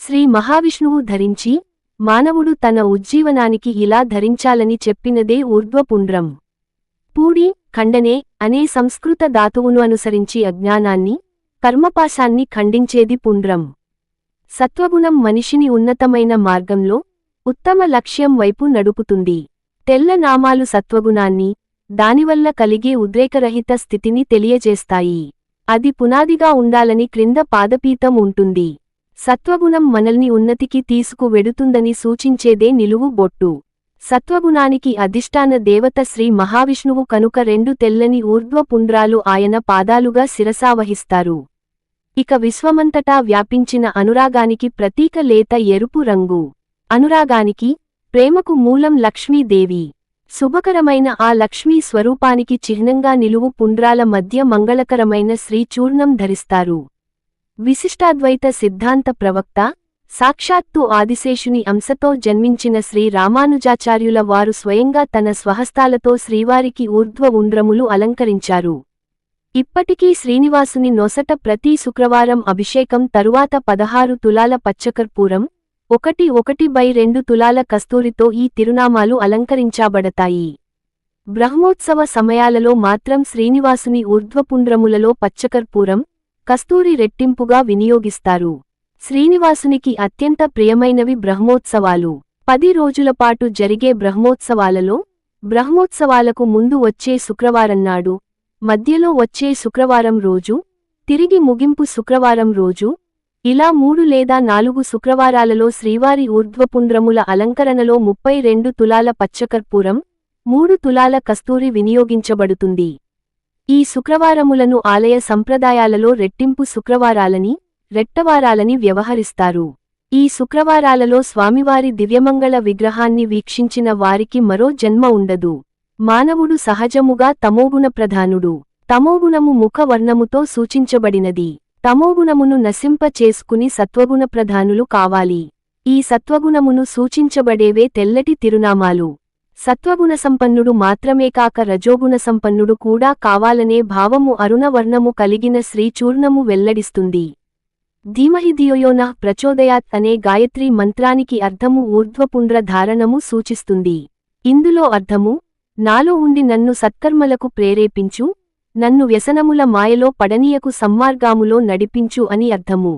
శ్రీ మహావిష్ణువు ధరించి మానవుడు తన ఉజ్జీవనానికి ఇలా ధరించాలని చెప్పినదే ఊర్ధ్వపుండ్రం. పూడి ఖండనే అనే సంస్కృత ధాతువును అనుసరించి అజ్ఞానాన్ని కర్మపాశాన్ని ఖండించేది పుండ్రం. సత్వగుణం మనిషిని ఉన్నతమైన మార్గంలో ఉత్తమ లక్ష్యం వైపు నడుపుతుంది. తెల్ల నామాలు సత్వగుణాన్ని దానివల్ల కలిగే ఉద్రేకరహిత స్థితిని తెలియజేస్తాయి. అది పునాదిగా ఉండాలని క్రింద పాదపీతం ఉంటుంది. సత్వగుణం మనల్ని ఉన్నతికి తీసుకువెడుతుందని సూచించేదే నిలువు బొట్టు. సత్వగుణానికి అధిష్టాన దేవత శ్రీ మహావిష్ణువు కనుక రెండు తెల్లని ఊర్ధ్వపుండ్రాలు ఆయన పాదాలుగా శిరసావహిస్తారు. ఇక విశ్వమంతటా వ్యాపించిన అనురాగానికి ప్రతీక లేత ఎరుపు రంగు. అనురాగానికి ప్రేమకు మూలం లక్ష్మీదేవి. శుభకరమైన ఆ లక్ష్మీ స్వరూపానికి చిహ్నంగా నిలువు పుండ్రాల మధ్య మంగళకరమైన శ్రీచూర్ణం ధరిస్తారు. విశిష్టాద్వైత సిద్ధాంత ప్రవక్త సాక్షాత్తు ఆదిశేషుని అంశతో జన్మించిన శ్రీ రామానుజాచార్యుల వారు స్వయంగా తన స్వహస్తాలతో శ్రీవారికి ఊర్ధ్వ ఉండ్రములు అలంకరించారు. ఇప్పటికీ శ్రీనివాసుని నొసట ప్రతి శుక్రవారం అభిషేకం తరువాత పదహారు తులాల పచ్చకర్పూరం ఒకటి ఒకటి బై రెండు తులాల కస్తూరితో ఈ తిరునామాలు అలంకరించబడతాయి. బ్రహ్మోత్సవ సమయాలలో మాత్రం శ్రీనివాసుని ఊర్ధ్వపుండ్రములలో పచ్చకర్పూరం కస్తూరి రెట్టింపుగా వినియోగిస్తారు. శ్రీనివాసునికి అత్యంత ప్రియమైనవి బ్రహ్మోత్సవాలు. పది రోజులపాటు జరిగే బ్రహ్మోత్సవాలలో బ్రహ్మోత్సవాలకు ముందు వచ్చే శుక్రవారంనాడు మధ్యలో వచ్చే శుక్రవారం రోజు తిరిగి ముగింపు శుక్రవారం రోజు ఇలా మూడు లేదా నాలుగు శుక్రవారాలలో శ్రీవారి ఊర్ధ్వపుండ్రముల అలంకరణలో ముప్పై రెండు తులాల పచ్చకర్పూరం మూడు తులాల కస్తూరి వినియోగించబడుతుంది. ఈ శుక్రవారములను ఆలయ సంప్రదాయాలలో రెట్టింపు శుక్రవారాలని రెట్టవారాలని వ్యవహరిస్తారు. ఈ శుక్రవారాలలో స్వామివారి దివ్యమంగళ విగ్రహాన్ని వీక్షించిన వారికి మరో జన్మ ఉండదు. మానవుడు సహజముగా తమోగుణ ప్రధానుడు. తమోగుణము ముఖవర్ణముతో సూచించబడినది. తమోగుణమును నశింప చేసుకుని సత్వగుణ ప్రధానులు కావాలి. ఈ సత్వగుణమును సూచించబడేవే తెల్లటి తిరునామాలు. సత్వగుణ సంపన్నుడు మాత్రమే కాక రజోగుణ సంపన్నుడు కూడా కావాలనే భావము అరుణవర్ణము కలిగిన శ్రీచూర్ణము వెల్లడిస్తుంది. ధీమహి ధియోయోన ప్రచోదయాత్ అనే గాయత్రీ మంత్రానికి అర్థము ఊర్ధ్వపుండ్ర ధారణము సూచిస్తుంది. ఇందులో అర్థము నాలో ఉండి నన్ను సత్కర్మలకు ప్రేరేపించు నన్ను వ్యసనముల మాయలో పడనీయకు సమ్మార్గాములో నడిపించు అని అర్థము.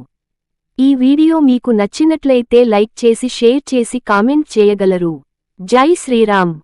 ఈ వీడియో మీకు నచ్చినట్లయితే లైక్ చేసి షేర్ చేసి కామెంట్ చేయగలరు. जय श्री राम